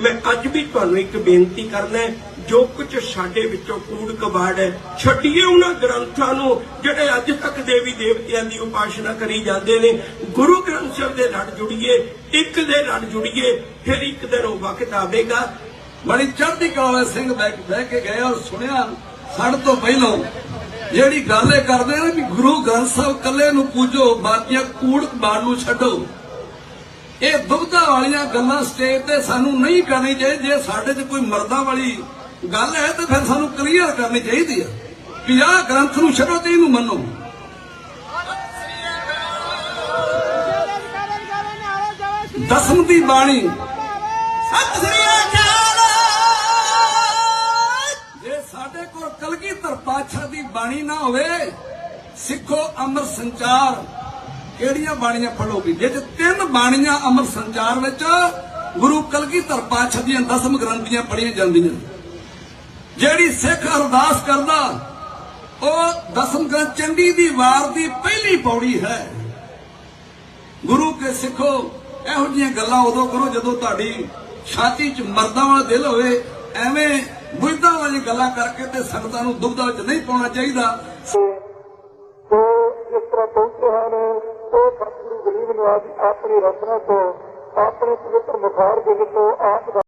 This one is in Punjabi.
ਮੈਂ ਅੱਜ ਵੀ ਤੁਹਾਨੂੰ ਇੱਕ ਬੇਨਤੀ ਕਰਨਾ ਜੋ ਕੁਝ ਸਾਡੇ ਵਿੱਚੋਂ ਕੂੜ ਕਬਾੜ ਹੈ, ਛੱਡੀਏ ਉਹਨਾਂ ਗ੍ਰੰਥਾਂ ਨੂੰ, ਜਿਹੜੇ ਅੱਜ ਤੱਕ ਦੇਵੀ ਦੇਵਤਿਆਂ ਦੀ ਉਪਾਸਨਾ ਕਰੀ ਜਾਂਦੇ ਨੇ। ਗੁਰੂ ਗ੍ਰੰਥ ਸਾਹਿਬ ਦੇ ਲੜ ਜੁੜੀਏ, ਇੱਕ ਦੇ ਲੜ ਜੁੜੀਏ, ਫਿਰ ਇੱਕ ਦਿਨ ਉਹ ਵਕਤ ਆਵੇਗਾ। ਬੜੀ ਚੜ੍ਹਦੀ ਕਲਾ ਸਿੰਘ ਬਹਿ ਬਹਿ ਕੇ ਗਏ ਔਰ ਸੁਣਿਆ, ਸਾਡੇ ਤੋਂ ਪਹਿਲਾਂ ਜਿਹੜੀ ਗੱਲ ਇਹ ਕਰਦੇ ਨੇ ਵੀ ਗੁਰੂ ਗ੍ਰੰਥ ਸਾਹਿਬ ਕੱਲੇ ਨੂੰ ਪੂਜੋ, ਬਾਕੀਆਂ ਕੂੜ ਕਬਾੜ ਨੂੰ ਛੱਡੋ। ਇਹ ਦੁਬਧਾ ਵਾਲੀਆਂ ਗੱਲਾਂ ਸਟੇਜ ਤੇ ਸਾਨੂੰ ਨਹੀਂ ਕਰਨੀ ਚਾਹੀਦੀ ਜੇ ਸਾਡੇ 'ਚ ਕੋਈ ਮਰਦਾਂ ਵਾਲੀ ਗੱਲ ਹੈ ਤਾਂ ਫਿਰ ਸਾਨੂੰ ਕਲੀਅਰ ਕਰਨੀ ਚਾਹੀਦੀ ਆ ਵੀ ਆਹ ਗ੍ਰੰਥ ਨੂੰ ਛੱਡੋ ਤੇ ਇਹਨੂੰ ਮੰਨੋ। ਦਸਮ ਦੀ ਬਾਣੀ। ਸਤਿ ਸ੍ਰੀ ਅਕਾਲ। ਜੇ ਸਾਡੇ ਕੋਲ ਕਲਗੀਧਰ ਪਾਤਸ਼ਾਹ ਦੀ ਬਾਣੀ ਨਾ ਹੋਵੇ ਸਿੱਖੋ ਅਮਰ ਸੰਚਾਰ। ਕਿਹੜੀਆਂ ਬਾਣੀਆਂ ਪੜੋਗੀ ਜੇ ਤਿੰਨ ਬਾਣੀਆਂ ਅਮਰ ਸੰਚਾਰ ਵਿੱਚ ਗੁਰੂ ਕਲਗੀਧਰ ਪਾਤਸ਼ਾਹ ਦੀਆਂ ਦਸਮ ਗ੍ਰੰਥੀਆਂ ਪੜੀਆਂ ਜਾਂਦੀਆਂ ਜਿਹੜੀ ਸਿੱਖ ਅਰਦਾਸ ਕਰਦਾ, ਉਹ ਦਸਮ ਗ੍ਰੰਥ ਚੰਡੀ ਦੀ ਵਾਰ ਦੀ ਪਹਿਲੀ ਪੌੜੀ ਹੈ। ਗੁਰੂ ਕੇ ਸਿੱਖੋ, ਇਹੋ ਜਿਹੀਆਂ ਗੱਲਾਂ ਉਦੋਂ ਕਰੋ ਜਦੋਂ ਤੁਹਾਡੀ ਛਾਤੀ 'ਚ ਮਰਦਾਂ ਵਾਲਾ ਦਿਲ ਹੋਵੇ। ਐਵੇਂ ਬੁੱਧਾਂ ਵਾਲੀ ਗੱਲਾਂ ਕਰਕੇ ਤੇ ਸੰਗਤਾਂ ਨੂੰ ਦੁਬਦਾ ਵਿੱਚ ਨਹੀਂ ਪਾਉਣਾ ਚਾਹੀਦਾ। ਗਰੀਬ ਨਿਵਾਜ ਆਪਣੀ ਰਚਨਾ ਤੋਂ ਆਪਣੇ ਪਵਿੱਤਰ ਮੁਖਾਰ ਦੇ ਵਿੱਚੋਂ ਆਪ ਦਾ